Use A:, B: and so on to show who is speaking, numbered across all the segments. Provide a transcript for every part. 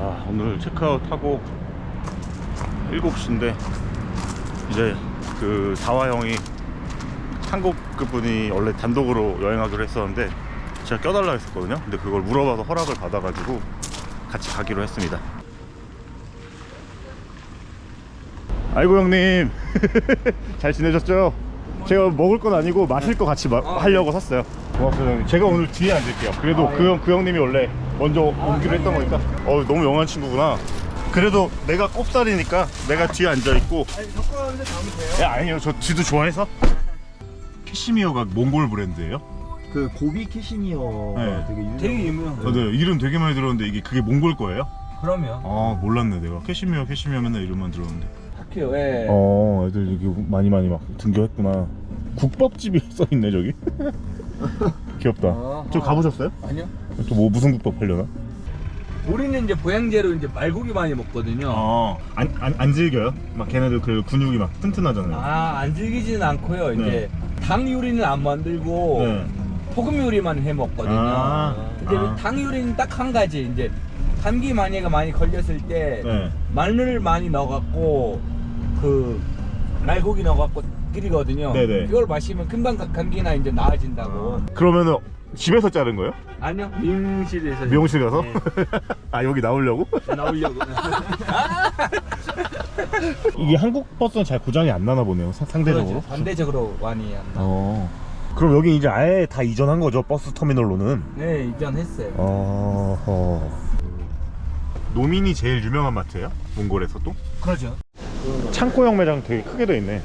A: 자 오늘 체크아웃 하고 7시인데 이제 그 다화 형이 한국 그 분이 원래 단독으로 여행하기로 했었는데 제가 껴달라 했었거든요. 근데 그걸 물어봐서 허락을 받아가지고 같이 가기로 했습니다. 아이고 형님. 잘 지내셨죠? 제가 먹을 건 아니고 마실 거 같이 마- 하려고 샀어요 고맙습니다 형님 제가 오늘 뒤에 앉을게요 그래도 그, 형, 그 형님이 원래 먼저 오기로 했던 거니까 어 너무 영한 친구구나 그래도 내가 꼽살이니까 내가 뒤에 앉아있고
B: 아니 섞어가면서 담으면 돼요.
A: 예, 아니요 저 뒤도 좋아해서 캐시미어가 몽골 브랜드예요?
B: 그 고비 캐시미어가
A: 네.
B: 되게 유명.
C: 되게 유명한
A: 아, 네 이름 되게 많이 들었는데 이게 그게 몽골 거예요?
C: 그럼요.
A: 아 몰랐네 내가 캐시미어 캐시미어 맨날 이름만 들었는데
C: 착해요. 예.
A: 어 애들 이게 많이 많이 막 등교했구나 국밥집이 써있네 저기 귀엽다
C: 어,
A: 저
C: 어.
A: 가보셨어요?
C: 아니요.
A: 또 뭐 무슨 국밥 하려나?
C: 우리는 이제 보양제로 이제 말고기 많이 먹거든요.
A: 어안 안, 안 즐겨요? 막 걔네들 그 근육이 막 튼튼하잖아요
C: 아, 안 즐기지는 않고요.
A: 네.
C: 이제 당 요리는 안 만들고
A: 네.
C: 소금 요리만 해 먹거든요.
A: 아,
C: 근데
A: 아.
C: 당 요리는 딱 한 가지. 이제 감기 만약에 많이 걸렸을 때
A: 네.
C: 마늘 많이 넣어갖고 그 말고기 넣어갖고 끓이거든요.
A: 네네.
C: 이걸 마시면 금방 가- 감기나 이제 나아진다고.
A: 그러면은 집에서 자른 거예요?
C: 아니요. 미용실에서
A: 미용실 가서?
C: 네.
A: 아 여기 나오려고?
C: 나오려고.
A: 이게 한국 버스는 잘 고장이 안 나나 보네요 사- 상대적으로
C: 그렇죠. 상대적으로 많이 안 나.
A: 어. 그럼 여기 이제 아예 다 이전한 거죠 버스 터미널로는
C: 네, 이전했어요.
A: 어. 노민이 제일 유명한 마트예요? 몽골에서 또?
C: 그러죠.
A: 창고형 매장 되게 크게 돼 있네.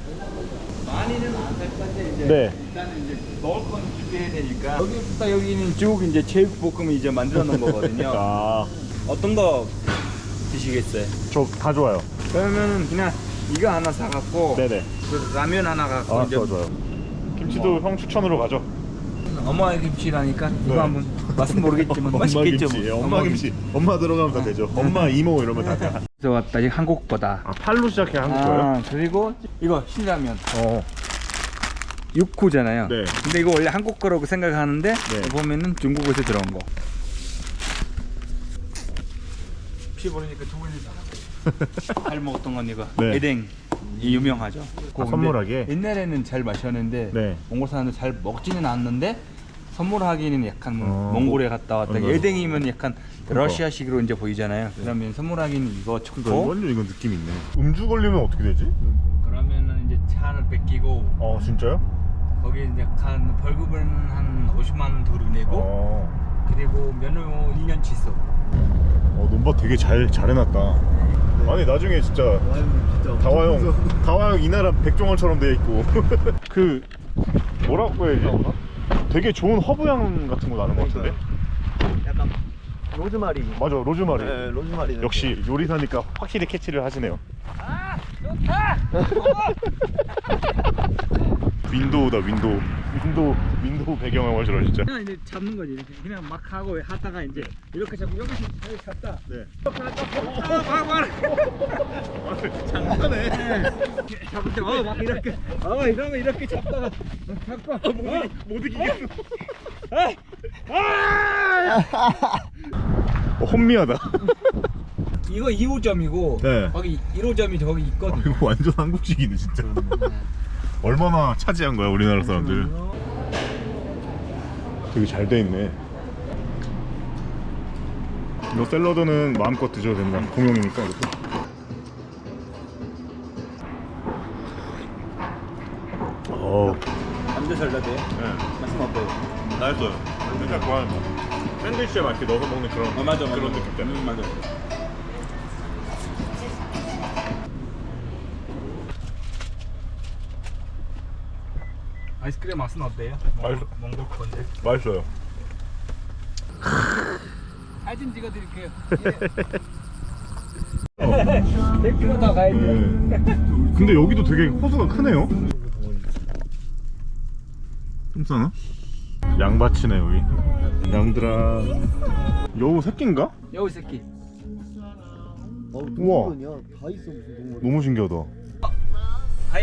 C: 많이는 안 살 건데 이제
A: 네.
C: 일단은 이제 먹을 건 준비해야 되니까 여기부터 여기는 쭉 이제 제육볶음 이제 만들어 놓은 거거든요.
A: 아,
C: 어떤 거 드시겠어요?
A: 저 다 좋아요.
C: 그러면은 그냥 이거 하나 사갖고
A: 네네.
C: 그 라면 하나 갖고
A: 아,
C: 이제
A: 좋아 좋아요. 김치도 형 추천으로 가죠.
C: 엄마의 김치라니까 이거
A: 네.
C: 한번 맛은 모르겠지만 맛있겠죠.
A: 김치.
C: 뭐.
A: 엄마 김치. 엄마 들어가면 다 되죠. 엄마 이모 이러면 다 돼.
C: 그래서 왔다 이 한국보다.
A: 아, 팔로 시작해 한국 거예요?
C: 아, 그리고 이거 신라면
A: 어.
C: 육구잖아요.
A: 네.
C: 근데 이거 원래 한국 거라고 생각하는데
A: 네.
C: 보면은 중국에서 들어온 거. 피 보니까 두 분이다. 잘 먹었던 건 이거.
A: 네.
C: 에댕. 이 유명하죠. 근데
A: 선물하게?
C: 옛날에는 잘 마셨는데
A: 네.
C: 몽골 사람들 잘 먹지는 않는데 선물하기는 약간
A: 어,
C: 몽골에 갔다 왔다.
A: 맞아요.
C: 에댕이면 약간
A: 그러니까.
C: 러시아식으로 이제 보이잖아요. 그러면 선물하기는 이거
A: 그러니까
C: 좋고.
A: 완전 이건 느낌 있네. 음주 걸리면 어떻게 되지?
C: 그러면은 이제 차를 뺏기고
A: 어, 진짜요?
C: 거기 이제 한 벌금은 한 50만 원 도로 내고
A: 어.
C: 그리고 면허 1년 취소.
A: 어, 논바 되게 잘 잘 해놨다. 아니 나중에 진짜
B: 진짜
A: 다화형 다화형 이 나라 백종원처럼 돼 있고 그 뭐라고 해야지 되게 좋은 허브향 같은 거 나는 것 같은데
B: 약간 로즈마리.
A: 맞아 로즈마리
B: 네, 로즈마리.
A: 역시 요리사니까 확실히 캐치를 하시네요 윈도우다 윈도우. 윈도우 윈도우 배경영화 저런 진짜.
C: 그냥 이제 잡는 거지. 이렇게. 그냥 막 하고 하다가 이제 이렇게 잡고 여기서 잘 잡다.
A: 네.
C: 아,
A: 장난해.
C: 잡을 때, 어, 막 이렇게, 어, 이러면 이렇게 잡다가 잡고 못,
A: 못 이기겠어. 어, 혼미하다.
C: 이거 2호점이고
A: 네.
C: 거기 1호점이 저기
A: 아,
C: 있거든.
A: 이거 완전 한국식이네 진짜 얼마나 차지한 거야 우리나라 사람들? 되게 잘 돼 있네. 이거 샐러드는 마음껏 드셔도 됩니다. 공용이니까 이렇게 어우.
C: 감자 샐러드에
A: 네.
C: 맛은 어때요?
A: 맛있어요. 진짜 좋아요. 샌드위치에 막 이렇게 넣어서 먹는 그런
C: 어, 맞아, 맞아.
A: 그런 느낌 때문에.
C: 음, 맞아. 아이스크림 맛은 어때요?
A: 맛있어.
C: 몽골 건데.
A: 맛있어요
C: 사진 찍어드릴게요. 예. 100km 더 가야 돼.
A: 네. 근데 여기도 되게 호수가 크네요 좀 싸나? 양밭이네 여기 양들아 여우 새끼인가?
C: 여우 새끼.
B: 어,
A: 우와.
B: 다 있어 무슨 동물.
A: 너무 신기하다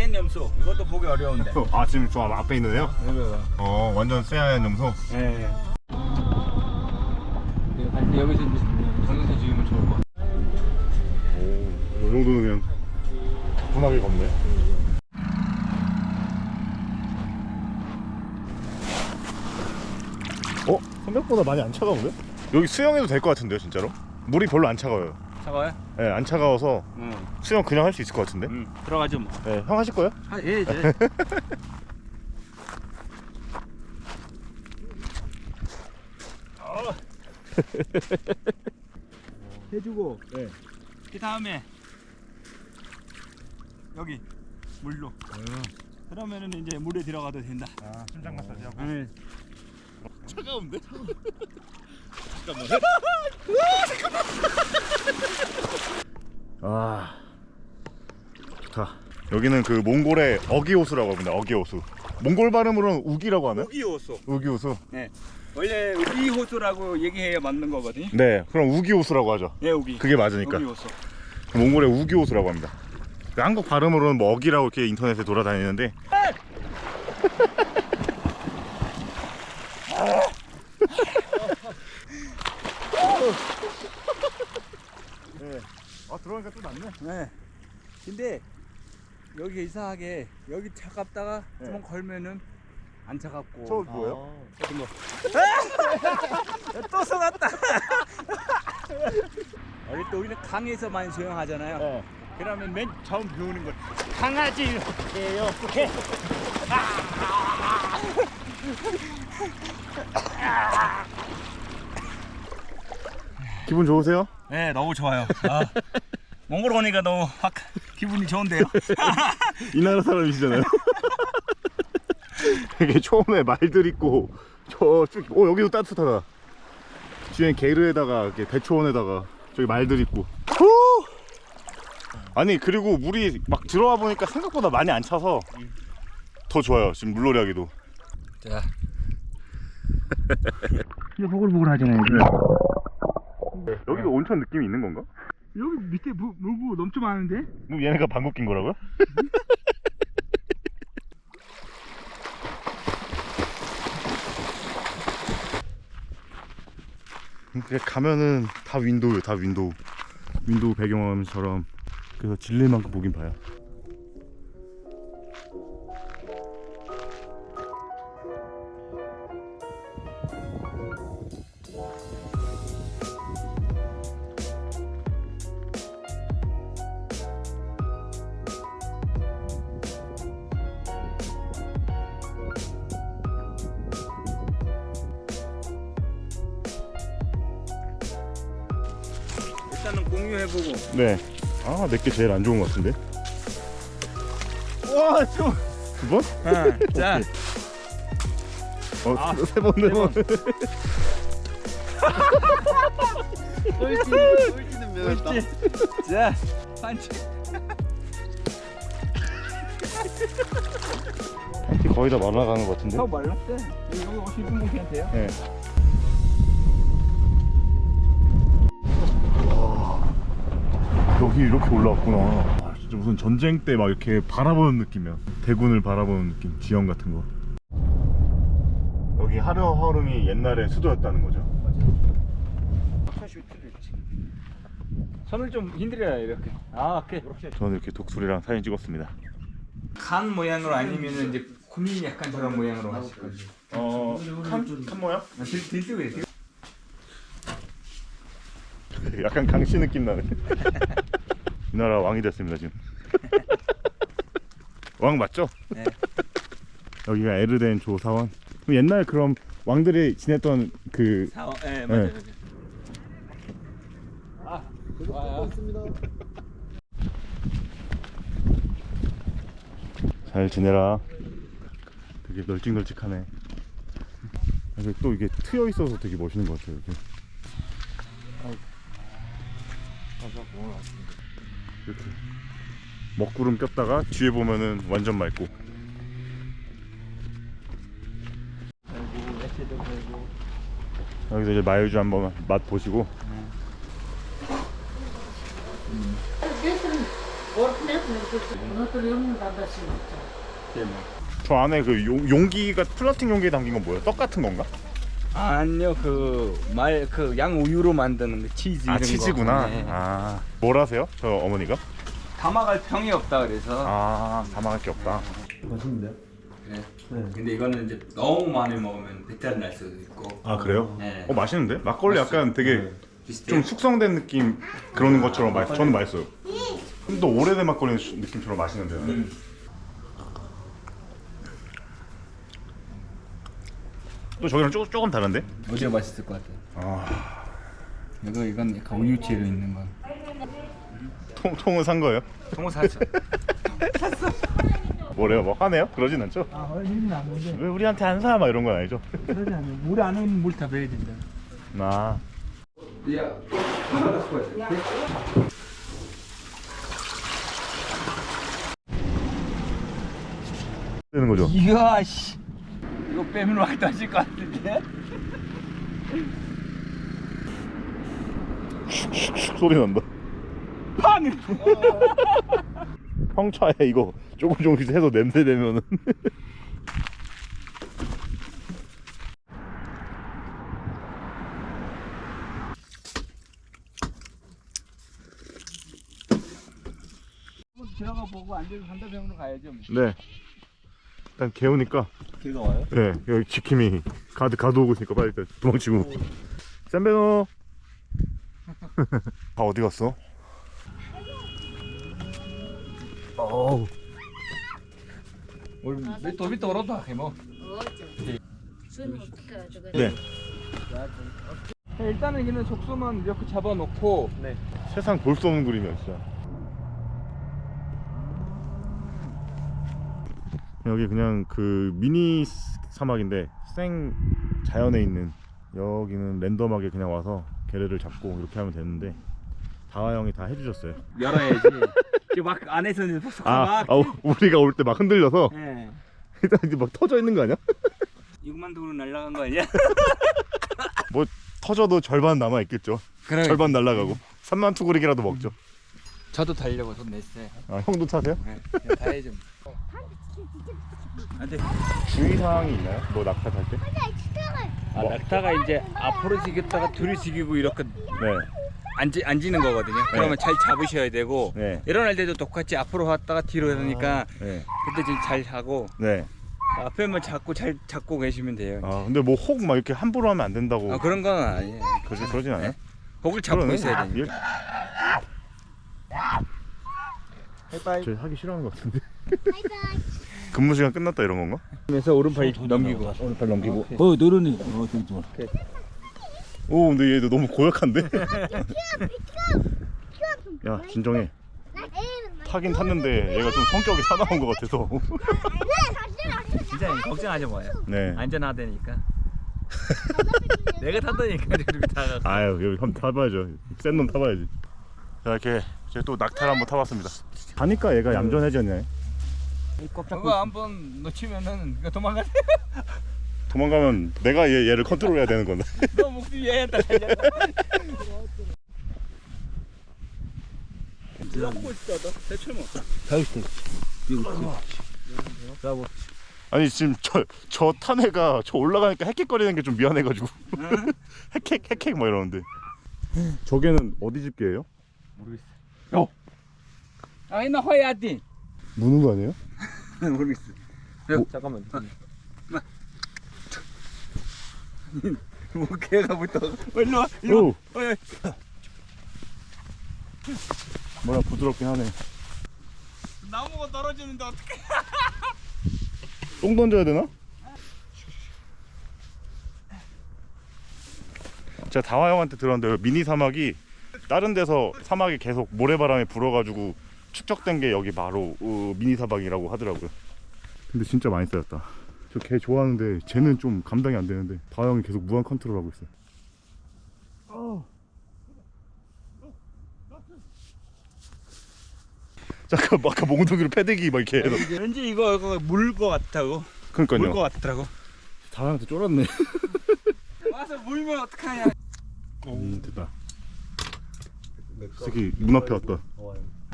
C: 하얀 염소 이것도 보기 어려운데
A: 아 지금 저 앞에 있는데요?
C: 네, 네, 네.
A: 어 완전 쎄하얀 염소
C: 네. 네, 여기서 정면서 지금은 좋을 것 같아요 오이 정도는 그냥 가뿐하게 걷네 어?
A: 생각보다 많이 안 차가운데? 여기 수영해도 될 것 같은데요 진짜로? 물이 별로 안 차가워요
C: 차가워요?
A: 네, 안 차가워서
C: 응.
A: 수영 그냥 할 수 있을 것 같은데?
C: 응. 들어가죠 뭐.
A: 네, 형 하실 거예요?
C: 아, 예, 이제. 해주고.
A: 네.
C: 그 다음에 여기 물로. 그러면은 이제 물에 들어가도 된다.
A: 아 심장 마사지 하고
C: 네.
A: 차가운데? 잠깐만 아 좋다 여기는 그 몽골의 어기호수라고 합니다 어기호수 몽골 발음으로는 우기라고 하나요?
C: 우기호수.
A: 우기호수
C: 네. 원래 우기호수라고 얘기해야 맞는 거거든요.
A: 네 그럼 우기호수라고 하죠
C: 네, 우기.
A: 그게 맞으니까
C: 우기호수.
A: 몽골의 우기호수라고 합니다 그 한국 발음으로는 뭐 어기라고 이렇게 인터넷에 돌아다니는데 아 들어가니까 또 낫네
C: 네. 근데 여기 이상하게 여기 차갑다가
A: 네.
C: 좀 걸면은 안 차갑고.
A: 저 뭐예요?
C: 어떤 거? 또 쏘았다. 어릴 때 우리는 강에서 많이 수영하잖아요.
A: 네.
C: 그러면 맨 처음 배우는 걸 강아지 이렇게요. 이렇게.
A: 기분 좋으세요?
C: 네, 너무 좋아요. 아, 몽골 오니까 너무 확 기분이 좋은데요.
A: 이 나라 사람이시잖아요. 이게 처음에 말들 있고 저쭉 어 여기도 따뜻하다. 뒤엔 게르에다가 이렇게 배초원에다가 저기 말들 있고. 후! 아니 그리고 물이 막 들어와 보니까 생각보다 많이 안 차서 더 좋아요. 지금 물놀이 하기도.
C: 자. 이거 보글보글 하잖아요.
A: 여기도 온천 느낌이 있는 건가?
C: 여기 밑에 물, 물고 넘쳐 많은데?
A: 뭐 얘네가 방귀 낀 거라고요? 이렇게 가면은 다 윈도우요, 다 윈도우. 윈도우 배경화면처럼 그래서 질릴 만큼 보긴 봐요. 게 제일 안 좋은 것 같은데.
C: 와, 좀.
A: 두 번?
C: 자,
A: 어,
C: 아,
A: 세 번, 네 번.
B: 꼴찌 꼴찌는 명했다.
C: 옳지. 자, 반칙.
A: 거의 다 말아가는 것 같은데.
C: 더 말랐대. 여기 오시는 분 괜찮대요?
A: 네. 여기 이렇게 올라왔구나. 아, 진짜 무슨 전쟁 때 막 이렇게 바라보는 느낌이야. 대군을 바라보는 느낌, 지형 같은 거. 여기 하르허름이 옛날에 수도였다는 거죠.
C: 손을 좀 흔들어야 이렇게. 아, 오케이.
A: 저는 이렇게 독수리랑 사진 찍었습니다.
C: 간 모양으로 아니면 이제 구미 약간 저런 모양으로 하실 거지.
A: 어, 칸, 칸 모양?
C: 아, 들, 들뜨고 이렇게.
A: 약간 강씨 느낌 나네. 이 나라 왕이 됐습니다 지금. 왕 맞죠?
C: 네.
A: 여기가 에르덴 조사원. 그럼 옛날 그럼 왕들이 지냈던 그
C: 사원, 예, 맞아요.
A: 네.
C: 맞아요. 아, 와요.
A: 잘 지내라. 되게 널찍널찍하네. 또 이게 트여 있어서 되게 멋있는 것 같아요. 이렇게. 이렇게 먹구름 꼈다가 뒤에 보면은 완전 맑고.
C: 그리고
A: 여기서 이제 마요주 한번 맛 보시고. 저 안에 그 용, 용기가 플라스틱 용기에 담긴 건 뭐예요? 떡 같은 건가?
C: 아니요 그 말 그 양 우유로 만드는 그 치즈
A: 아
C: 이런
A: 치즈구나.
C: 거. 네.
A: 아 뭐라세요? 저 어머니가?
C: 담아갈 평이 없다 그래서
A: 아 담아갈 게 없다.
B: 맛있는데요?
C: 그래. 근데 이거는 이제 너무 많이 먹으면 배탈 날 수도 있고.
A: 아 그래요?
C: 네.
A: 어 맛있는데? 막걸리 약간 되게
C: 비슷해요.
A: 좀 숙성된 느낌 그런 것처럼 맛 저는 맛있어요. 좀 더 오래된 막걸리 느낌처럼 맛있는데요. 또 저기랑 조금 조금 다른데?
C: 어디가 맛있을 것 같아요?
A: 아
C: 이거 이건 약간 우유채로 있는 건.
A: 통, 통은 산 거예요?
C: 통호 사죠.
A: 뭐래요? 뭐 화내요? 그러진 않죠?
B: 아 얼리는 않는데
A: 왜 우리한테 안 사? 막 이런 건 아니죠?
B: 그러지 않아요 물 안은 물다 배야 된다
A: 아
C: 야, 하나 더
A: 되는 거죠?
C: 이야 씨. 이거 빼면 확 떠질 것 같은데?
A: 소리 난다.
C: 팡!
A: 형차에 이거 조금 조금씩 해서 냄새 내면은
C: 한번 들어가 보고 안 되면 한다병으로 가야죠.
A: 네. 일단 개우니까
C: 걔가 와요?
A: 네 여기 지킴이 가드 가드 오고 있으니까 빨리 일단 도망치고 샌베노 다 어디 갔어?
C: 어우. 우리 밑도 밑도 얼었다 해뭐.
A: 네
C: 일단은 여기는 속수만 이렇게 잡아놓고 네.
A: 세상 볼 수 없는 그림이야 진짜 여기 그냥 그 미니 사막인데 생 자연에 있는 여기는 랜덤하게 그냥 와서 게레를 잡고 이렇게 하면 되는데 다화 형이 다 해주셨어요
C: 열어야지. 지금 막 안에서는
A: 아,
C: 막.
A: 아 우리가 올 때 막 흔들려서
C: 예.
A: 일단 이제 막 터져 있는 거 아니야?
C: 6만 도로 날라간 거 아니야?
A: 뭐 터져도 절반 남아 있겠죠
C: 그래.
A: 절반 날라가고 3만 투구리기라도 먹죠
C: 저도 달려고 돈 냈어요.
A: 아 형도 타세요?
C: 네. 그냥 다 해좀. 안돼.
A: 주의사항이 있나요? 뭐 낙타 탈 때?
C: 아 낙타가 이제 앞으로 지겼다가 뒤로 지기고 이렇게
A: 네
C: 앉지 앉는 거거든요. 그러면 잘 잡으셔야 되고
A: 네.
C: 일어날 때도 똑같이 앞으로 왔다가 뒤로 하니까
A: 네.
C: 그때 좀잘 하고
A: 네.
C: 앞에만 잡고 잘 잡고 계시면 돼요.
A: 아 근데 뭐 혹 막 이렇게 함부로 하면 안 된다고
C: 아 그런 건 아니에요.
A: 그러지 그러진 않아요?
C: 혹을 잡고
A: 그러네.
C: 있어야 돼요.
A: 저 하기 싫어하는 것 같은데. 근무 시간 끝났다 이런 건가?
C: 그래서 오른팔 넘기고.
A: 오른팔 넘기고.
B: 어 너르니 어 좋아
A: 오 근데 얘도 너무 고약한데? 야 진정해. 타긴 탔는데 얘가 좀 성격이 사나운 것 같아서.
C: 진짜 걱정하지 마요.
A: 네.
C: 안전하다니까. 내가 탔다니까 타가.
A: 아유 여기 한번 타봐야죠. 센 놈 타봐야지. 자 이렇게 제가 또 낙타를 한번 타봤습니다. 가니까 얘가 얌전해졌네.
C: 그거 한 번 놓치면은 이거 도망가.
A: 도망가면 내가 얘, 얘를 컨트롤해야 되는 건데.
C: 너 목숨이 얘한테 달렸다. 너 대출 못.
A: 아니 지금 저 저 탄 애가 저 올라가니까 헥헥거리는 게 좀 미안해가지고 헥헥 헥헥 막 이러는데 저게는 어디 집게예요?
C: 모르겠어. 아 이나 화야디.
A: 무는 거 아니에요?
C: 모르겠어.
A: 뭐-
C: 잠깐만. 뭐 개가 붙어. 어, 일로 와. 일로 와. 어, 야.
A: 뭐야 부드럽긴 하네
C: 나무가 떨어지는데 어떡해?
A: 똥 던져야 되나? 제가 다화 형한테 들었는데 미니 사막이 다른 데서 사막이 계속 모래바람이 불어가지고 축적된 게 여기 바로 어, 미니 사막이라고 하더라고요 근데 진짜 많이 쌓였다 저 개 좋아하는데 쟤는 좀 감당이 안 되는데 다화 형이 계속 무한 컨트롤하고 있어요 잠깐 아까 몽둥이로 패대기 막 이렇게 해서
C: 왠지 이거 이거 물거 같다고. 물거
A: 그러니까요
C: 같더라고.
A: 다화 형한테 쫄았네
C: 와서 물면 어떡하냐.
A: 음, 됐다. 저 새끼 문 앞에 왔다.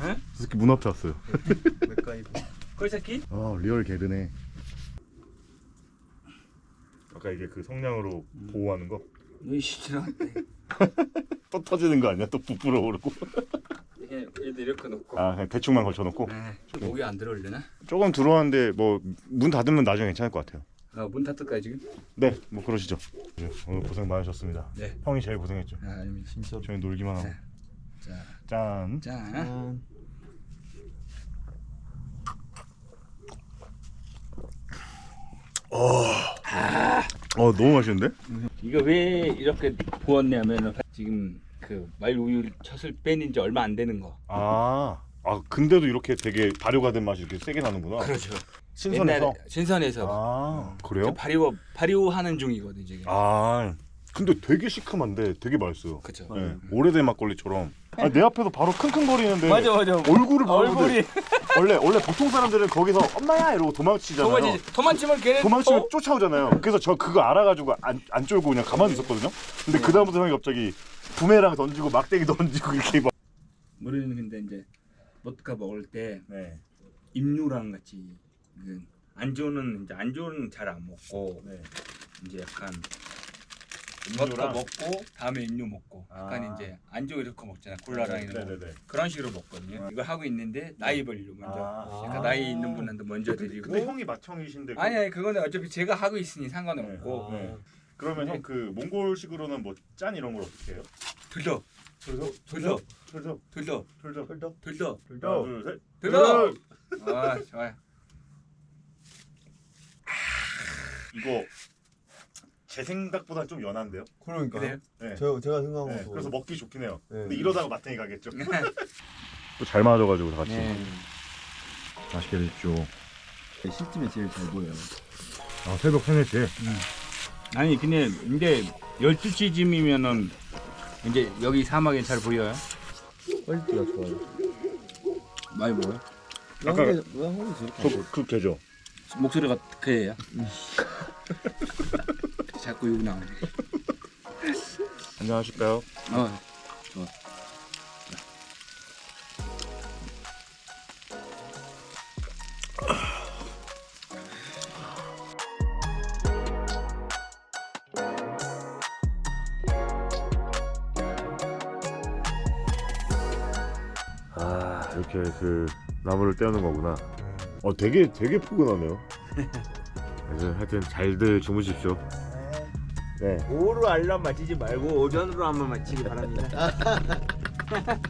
C: 에?
A: 저 새끼 문 앞에 왔어요.
C: 그 새끼?
A: 아 리얼 개드네. 아까 이게 그 성냥으로 보호하는 거.
C: 이씨 지나.
A: 또 터지는 거 아니야? 또 부풀어 오르고.
C: 이게 얘도 이렇게 놓고.
A: 아 그냥 대충만 걸쳐놓고
C: 네. 목이 안 들어올려나?
A: 조금 들어왔는데 뭐 문 닫으면 나중에 괜찮을 것 같아요.
C: 아, 문 닫을까요 지금?
A: 네, 뭐 그러시죠. 오늘 고생 많으셨습니다.
C: 네.
A: 형이 제일 고생했죠.
C: 아, 아닙니다.
B: 진짜.
A: 저희 놀기만 하고.
C: 네. 자,
A: 짠.
C: 자.
A: 어 너무 맛있는데?
C: 이거 왜 이렇게 부었냐면은 지금 그 말우유 쳤을 뺀인 지 얼마 안 되는 거.
A: 아, 아 근데도 이렇게 되게 발효가 된 맛이 이렇게 세게 나는구나.
C: 그렇죠.
A: 신선해서.
C: 신선해서.
A: 아 그래요?
C: 발효 발효하는 중이거든 지금.
A: 아 근데 되게 시큼한데 되게 맛있어요.
C: 그렇죠.
A: 네, 오래된 막걸리처럼. 아, 내 앞에서 바로 킁킁거리는데
C: 맞아.
A: 얼굴을 바로
C: 얼굴이
A: 원래 원래 보통 사람들은 거기서 엄마야 이러고 도망치잖아요.
C: 도망치 도망치면 걔는
A: 도망치면
C: 어?
A: 쫓아오잖아요. 그래서 저 그거 알아가지고 안, 안 쫄고 그냥 가만히 있었거든요. 근데 그 다음부터 형이 갑자기 부메랑 던지고 막대기 던지고 이렇게 막.
C: 우리는 근데 이제 보드카 먹을 때
A: 네.
C: 임류랑 같이 그 안주는 이제 안주는 잘 안 먹고
A: 네.
C: 이제 약간 보드카
A: 임류랑?
C: 먹고 다음에 임류 먹고 약간
A: 아.
C: 이제 안주 이렇게 먹잖아 콜라랑 이런 거
A: 네네네.
C: 그런 식으로 먹거든요. 이거 하고 있는데 나이 벌리로 먼저
A: 아.
C: 그러니까 나이 있는 분한테 먼저 드리고
A: 근데 형이 맏형이신데. 그-
C: 아니 아니 그거는 어차피 제가 하고 있으니 상관없고
A: 네. 그러면 형그 몽골식으로는 뭐 짠 이런 걸 어떻게 해요?
C: 들러
A: 돌려
C: 돌려, 들러
A: 돌려, 돌려.
C: 들러
A: 하나, 둘, 셋.
C: 들러 아 좋아요.
A: 이거 제 생각보다 좀 연한데요?
D: 그러니까.
C: 그래요?
A: 네.
D: 제가 제가 생각한
A: 네. 그래서 먹기 좋긴 해요.
D: 네.
A: 근데 이러다가 마탱이 가겠죠. 또잘 맞아가지고 다 같이
C: 네.
A: 맛있게 드십시오.
D: 시스템이 제일 잘 보여요.
A: 아 새벽 3, 4시에?
C: 아니 근데 이제 12시쯤이면은 이제 여기 사막이 잘 보여요?
D: 퀄리티가 좋아요.
C: 많이 보여요?
A: 아까-
D: 왜 한국에 저렇게 안
A: 저, 그 개죠?
C: 목소리가 그예요. 자꾸 욕 나오네.
A: 안녕하실까요?
C: 어.
A: 아 이렇게 그 나무를 떼우는 거구나. 어 되게 되게 포근하네요. 그래서 하여튼 잘들 주무십시오. 네.
B: 오후로 알람 맞추지 말고 오전으로 한번 맞추기 바랍니다.